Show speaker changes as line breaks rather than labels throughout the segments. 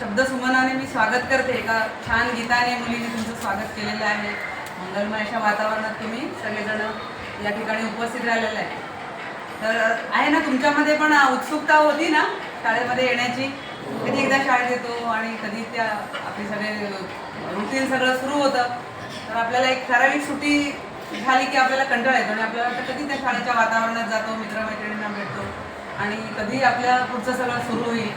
शब्दसुमनाने मी स्वागत करते. एका छान गीताने मुलीने तुमचं स्वागत केलेलं आहे. मंगलमय अशा वातावरणात तुम्ही सगळेजण या ठिकाणी उपस्थित राहिलेले आहे. तर आहे ना तुमच्यामध्ये पण उत्सुकता होती ना? शाळेमध्ये येण्याची? कधी एकदा शाळेत येतो आणि कधी त्या आपले सगळे रुटीन सगळं सुरू होतं. तर आपल्याला एक ठराविक सुट्टी झाली की आपल्याला कंटाळा येतो आणि आपल्याला कधी त्या शाळेच्या वातावरणात जातो मित्रमैत्रिणींना भेटतो आणि कधी आपल्या पुढचं सगळं सुरू होईल.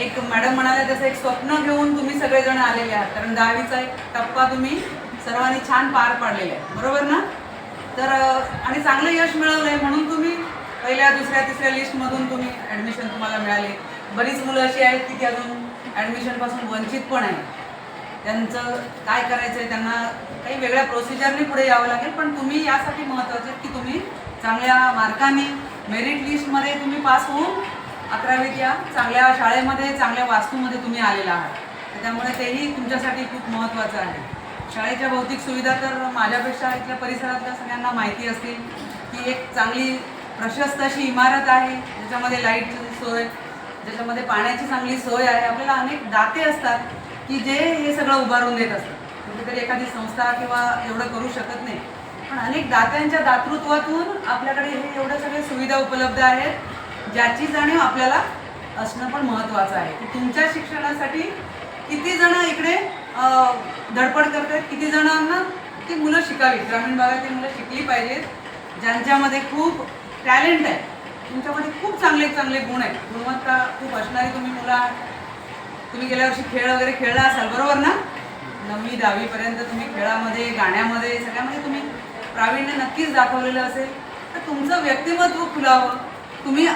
एक मॅडम म्हणाले त्याचं एक स्वप्न घेऊन तुम्ही सगळेजण आलेले आहात. कारण दहावीचा एक टप्पा तुम्ही सर्वांनी छान पार पाडलेला आहे. बरोबर ना? तर आणि चांगलं यश मिळवलं आहे म्हणून तुम्ही पहिल्या दुसऱ्या तिसऱ्या लिस्टमधून तुम्ही ॲडमिशन तुम्हाला मिळाले. बरीच मुलं अशी आहेत की ती अजून ॲडमिशनपासून वंचित पण आहे त्यांचं काय करायचं आहे त्यांना काही वेगळ्या प्रोसिजरने पुढे यावं लागेल पण तुम्ही यासाठी महत्त्वाचे आहेत की तुम्ही चांगल्या मार्काने मेरिट लिस्टमध्ये तुम्ही पास होऊन अकरावीत या चांगल्या शाळेमध्ये चांगल्या वास्तूमध्ये तुम्ही आलेला आहात. तर त्यामुळे तेही तुमच्यासाठी खूप महत्त्वाचं आहे. शाळेच्या भौतिक सुविधा तर माझ्यापेक्षा इथल्या परिसरातल्या सगळ्यांना माहिती असतील की एक चांगली प्रशस्त अशी इमारत आहे ज्याच्यामध्ये लाईटची सोय ज्याच्यामध्ये पाण्याची चांगली सोय आहे. आपल्याला अनेक दाते असतात की जे हे सगळं उभारून देत असतात. कुठेतरी एखादी संस्था किंवा एवढं करू शकत नाही. पण अनेक दात्यांच्या दातृत्वातून आपल्याकडे हे एवढ्या सगळ्या सुविधा उपलब्ध आहेत. ज्याची जाणीव आपल्याला असणं पण महत्त्वाचं आहे. की तुमच्या शिक्षणासाठी किती जण इकडे धडपड करतात किती जणांना ती मुलं शिकावी ग्रामीण भागातील मुलं शिकली पाहिजेत. ज्यांच्यामध्ये खूप टॅलेंट आहे. तुमच्यामध्ये खूप चांगले चांगले गुण आहेत. गुणवत्ता खूप असणारी तुम्ही मुलं आहात. तुम्ही गेल्या वर्षी खेळ वगैरे खेळला असाल बरोबर ना? नववी दहावीपर्यंत तुम्ही खेळामध्ये गाण्यामध्ये सगळ्यामध्ये तुम्ही प्रावीण्य नक्कीच दाखवलेलं असेल. तर तुमचं व्यक्तिमत्व खुलावं. तुम्ही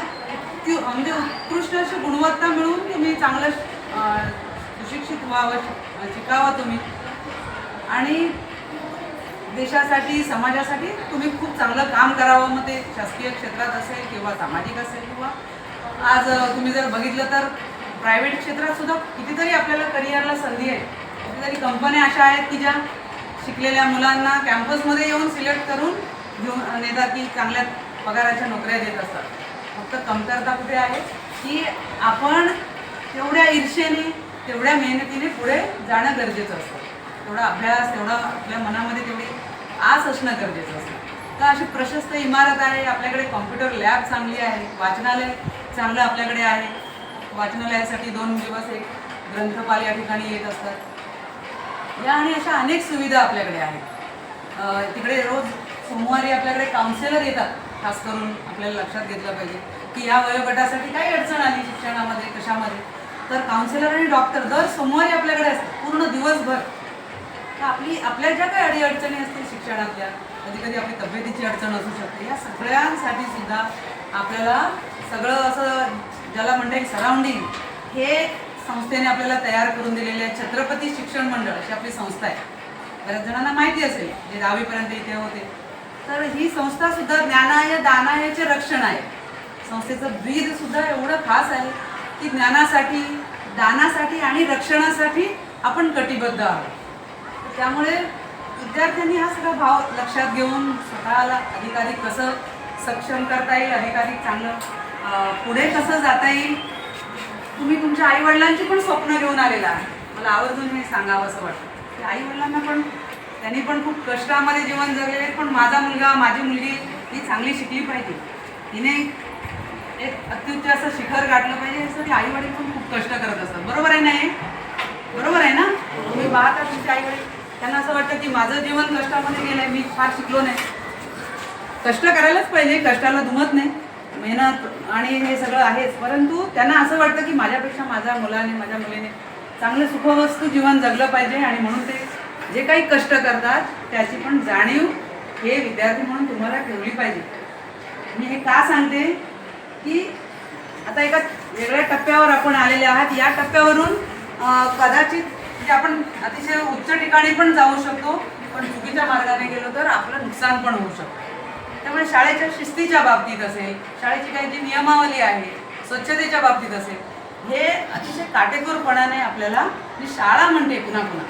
ती- म्हणजे उत्कृष्ट अशी गुणवत्ता मिळून तुम्ही चांगलं सुशिक्षित व्हावं शिकावं तुम्ही. आणि देशासाठी समाजासाठी तुम्ही खूप चांगलं काम करावं. मग ते शासकीय क्षेत्रात असेल किंवा सामाजिक असेल किंवा आज तुम्ही जर बघितलं तर प्रायव्हेट क्षेत्रात सुद्धा कितीतरी आपल्याला करिअरला संधी आहे. कितीतरी कंपन्या अशा आहेत की ज्या शिकलेल्या मुलांना कॅम्पसमध्ये येऊन सिलेक्ट करून घेऊन नेतात की चांगल्या पगाराच्या नोकऱ्या देत असतात. फक्त कमतरता कुठे आहे? की आपण तेवढ्या ईर्षेने तेवढ्या मेहनतीने पुढे जाणं गरजेचं असतं. तेवढा अभ्यास तेवढा आपल्या मनामध्ये तेवढी आस असणं गरजेचं असतं. तर अशी प्रशस्त इमारत आहे आपल्याकडे कॉम्प्युटर लॅब चांगली आहे वाचनालय चांगलं आपल्याकडे आहे. वाचनालयासाठी दोन दिवस एक ग्रंथपाल या ठिकाणी येत असतात. या आणि अशा अनेक सुविधा आपल्याकडे आहेत. तिकडे रोज सोमवारी आपल्याकडे काउन्सिलर येतात. खास करून आपल्याला लक्षात घेतलं पाहिजे की या वयोगटासाठी काही अडचण आली शिक्षणामध्ये कशामध्ये? तर काउन्सिलर आणि डॉक्टर दर सोमवारी आपल्याकडे असतात पूर्ण दिवसभर. तर आपली आपल्या ज्या काही अडीअडचणी असतील शिक्षणातल्या कधी कधी आपली तब्येतीची अडचण असू शकते या सगळ्यांसाठी सुद्धा आपल्याला सगळं असं ज्याला म्हणता येईल सराउंडिंग हे संस्थेने आपल्याला तयार करून दिलेले आहे छत्रपती शिक्षण मंडळ अशी आपली संस्था आहे. बऱ्याच जणांना माहिती असेल जे दहावीपर्यंत इथे होते. तर ही संस्था सुद्धा ज्ञानाय दानायचे रक्षण आहे. संस्थेचं ब्रीद सुद्धा एवढं खास आहे की ज्ञानासाठी दानासाठी आणि रक्षणासाठी आपण कटिबद्ध आहोत. त्यामुळे विद्यार्थ्यांनी हा सगळा भाव लक्षात घेऊन स्वतःला अधिकाधिक कसं सक्षम करता येईल अधिकाधिक चांगलं पुढे कसं जाता येईल तुम्ही तुमच्या आईवडिलांची पण स्वप्न घेऊन आलेला आहे. मला आवर्जून हे सांगावं असं वाटतं. की आईवडिलांना पण त्यांनी पण खूप कष्टामध्ये जीवन जगलेले पण माझा मुलगा माझी मुलगी ही चांगली शिकली पाहिजे. हिने एक अत्युच्च असं शिखर गाठलं पाहिजे यासाठी आई वडील पण खूप कष्ट करत असतात. बरोबर आहे ना हे? बरोबर आहे ना? तुम्ही पाहता तुमच्या आई वडील त्यांना असं वाटतं की माझं जीवन कष्टामध्ये गेलंय मी फार शिकलो नाही. कष्ट करायलाच पाहिजे कष्टाला दुमत नाही. मेहनत आणि हे सगळं आहेच. परंतु त्यांना असं वाटतं की माझ्यापेक्षा माझ्या मुलाने माझ्या मुलीने चांगलं सुखवस्तू जीवन जगलं पाहिजे आणि म्हणून ते जे काही कष्ट करतात त्याची पण जाणीव हे विद्यार्थी म्हणून तुम्हाला ठेवली पाहिजे. मी हे का सांगते? की आता एका वेगळ्या टप्प्यावर आपण आलेले आहात. या टप्प्यावरून कदाचित म्हणजे आपण अतिशय उच्च ठिकाणी पण जाऊ शकतो पण चुकीच्या मार्गाने गेलो तर आपलं नुकसान पण होऊ शकतं. त्यामुळे शाळेच्या शिस्तीच्या बाबतीत असेल शाळेची काही जी नियमावली आहे स्वच्छतेच्या बाबतीत असेल हे अतिशय काटेकोरपणाने आपल्याला मी शाळा म्हणते पुन्हा पुन्हा.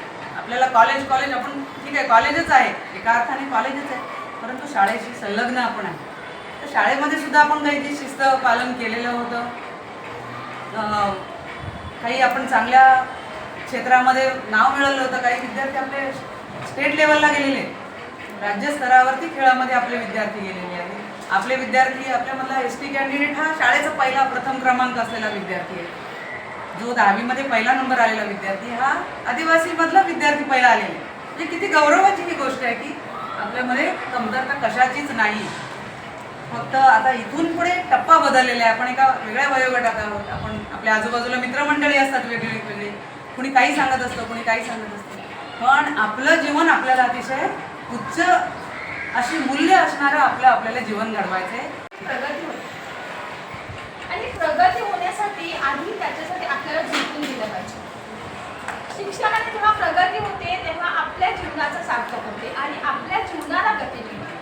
आपल्याला कॉलेज कॉलेज आपण ठीक आहे कॉलेजच आहे. एका अर्थाने कॉलेजच आहे. परंतु शाळेशी संलग्न आपण आहे. तर शाळेमध्ये सुद्धा आपण काही शिस्त पालन केलेलं होतं. काही आपण चांगल्या क्षेत्रामध्ये नाव मिळवलं होतं. काही विद्यार्थी आपले स्टेट लेवलला गेलेले. आहेत. राज्य स्तरावरती खेळामध्ये आपले विद्यार्थी गेलेले आहेत. आपले विद्यार्थी आपल्यामधला एस टी कॅन्डिडेट हा शाळेचा पहिला प्रथम क्रमांक असलेला विद्यार्थी आहे. जो दहावीमध्ये पहिला नंबर आलेला विद्यार्थी हा आदिवासीमधला विद्यार्थी पहिला आलेला आहे. म्हणजे किती गौरवाची ही गोष्ट आहे की आपल्यामध्ये कमतरता कशाचीच नाही. फक्त आता इथून पुढे टप्पा बदललेला आहे. आपण एका वेगळ्या वयोगटात आहोत. आपण आपल्या आजूबाजूला मित्रमंडळी असतात वेगळी वेगळी कुणी काही सांगत असतं कुणी काही सांगत असतं. पण आपलं जीवन आपल्याला अतिशय उच्च अशी मूल्य असणारं आपलं आपल्याला जीवन घडवायचं आहे
प्रगती होते. प्रगती होण्यासाठी आधी त्याच्यासाठी आपल्याला झोपून दिलं पाहिजे. शिक्षणाने जेव्हा प्रगती होते तेव्हा आपल्या जीवनाचं सार्थक होते आणि आपल्या जीवनाला गती मिळते.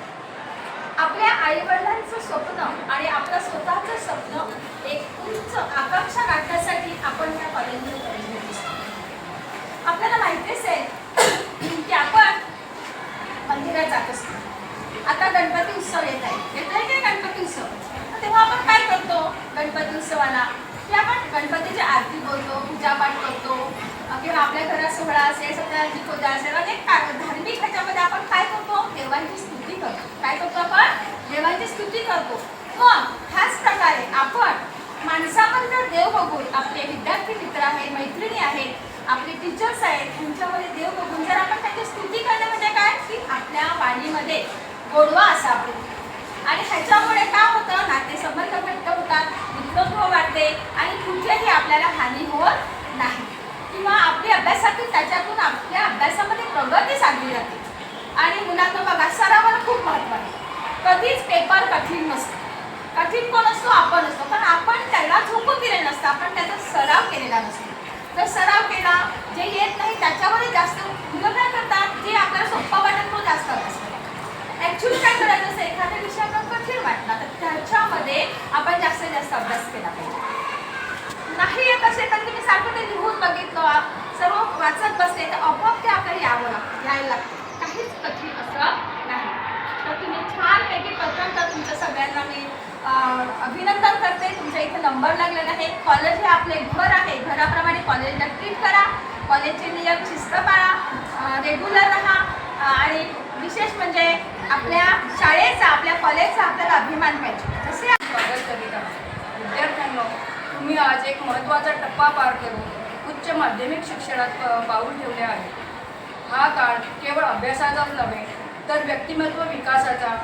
आपल्या आईवडिलांचं स्वप्न आणि आपलं स्वतःचं स्वप्न एक उंच आकांक्षा गाठण्यासाठी आपण त्या कॉलेजमध्ये प्रवेश घेत असतो आपल्याला माहितीच आहे की आपण मंदिरात जात असतो. आता गणपती उत्सव येत आहे येत आहे की गणपती उत्सव तर तेव्हा आपण काय करतो गणपती उत्सवाला की आपण गणपतीची आरती बोलतो पूजापाठ करतो किंवा आपल्या घरात सोहळा असेल सत्यनारायणची पूजा असेल अनेक धार्मिक ह्याच्यामध्ये आपण काय करतो? देवांची स्तुती करतो. काय करतो आपण? देवांची स्तुती करतो. मग ह्याच प्रकारे आपण माणसामध्ये जर देव बघून आपले विद्यार्थी मित्र आहेत मैत्रिणी आहेत आपले टीचर्स आहेत त्यांच्यामध्ये देव बघून जर आपण त्यांची स्तुती करणं म्हणजे काय? की आपल्या वाणीमध्ये गोडवा असावा. आणि ह्याच्यामुळे काय होतं? नातेसंबंध घट्ट होतात मित्रत्व वाढते आणि कुठेही आपल्याला हानी होत नाही. किंवा आपली अभ्यासातून त्याच्यातून आपल्या अभ्यासामध्ये प्रगती साधली जाते. आणि मुलांना बघा सरावर खूप महत्त्व आहे. कधीच पेपर कठीण नसतो. कठीण कोण असतो? आपण असतो. पण आपण त्याला झोपून दिले नसतं. आपण त्याचा सराव केलेला नसतो. तर सराव केला जे येत नाही त्याच्यावरही जास्त मुलं काय करतात जे आपल्याला सोप्पा वाटेल तो जास्त अभ्यास करतात ॲक्च्युली काय करायचं असं एखाद्या विषय आपल्याला कठीण वाटला तर त्याच्यामध्ये आपण जास्तीत जास्त अभ्यास केला पाहिजे. नाही येत असेल तर तुम्ही सारखं ते लिहून बघितलं सर्व वाचत बसले तर आपोआप ते आपल्याला यावं लागतं. यायला लागतं. काहीच कठीण असं नाही. तर तुम्ही छानपैकी प्रथम तर तुमच्या सगळ्यांना मी अभिनंदन करते. तुमच्या इथे नंबर लागलेला आहे. कॉलेज हे आपले घर आहे. घराप्रमाणे कॉलेजला ट्रीट करा. कॉलेजचे नियम शिस्त पाळा. रेग्युलर राहा. आणि विशेष म्हणजे आपल्या शाळेचा आपल्या कॉलेजचा आपल्याला अभिमान पाहिजे. जसे
स्वागत करीत आहोत विद्यार्थ्यांना तुम्ही आज एक महत्त्वाचा टप्पा पार करून उच्च माध्यमिक शिक्षणात पाऊल ठेवले आहे. हा काळ केवळ अभ्यासाचाच नव्हे तर व्यक्तिमत्व विकासाचा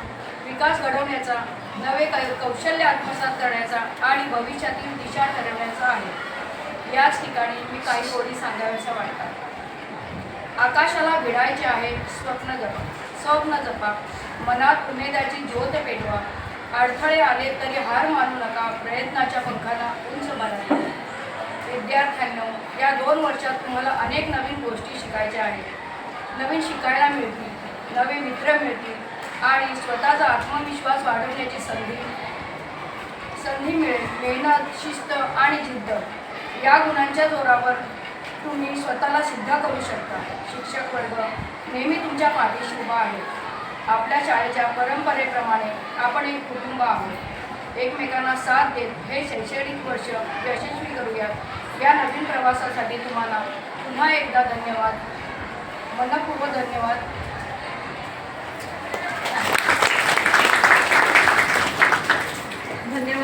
विकास घडवण्याचा नवे काही कौशल्य आत्मसात करण्याचा आणि भविष्यातील दिशा ठरवण्याचा आहे. याच ठिकाणी मी काही ओळी सांगाव्याच्या वाटतात. आकाशाला भिडायचे आहे स्वप्न जपा स्वप्न जपा. मनात उमेदाची ज्योत पेटवा. अडथळे आले तरी हार मानू नका. प्रयत्नाच्या पंखाला उंच बनवा विद्यार्थ्यांनो या दोन वर्षात तुम्हाला अनेक नवीन गोष्टी शिकायच्या आहेत. नवीन शिकायला मिळतील नवे मित्र मिळतील आणि स्वतःचा आत्मविश्वास वाढवण्याची संधी संधी मिळेल मेहनत शिस्त आणि जिद्द. या गुणांच्या जोरावर तुम्ही स्वतःला सिद्ध करू शकता. शिक्षक वर्ग नेहमी तुमच्या पाठीशी उभा आहे. आपल्या शाळेच्या परंपरेप्रमाणे आपण एक कुटुंब आहोत. एकमेकांना साथ देत हे शैक्षणिक वर्ष यशस्वी करूयात. या नवीन प्रवासासाठी तुम्हाला पुन्हा एकदा धन्यवाद. मनपूर्वक धन्यवाद.
धन्यवाद.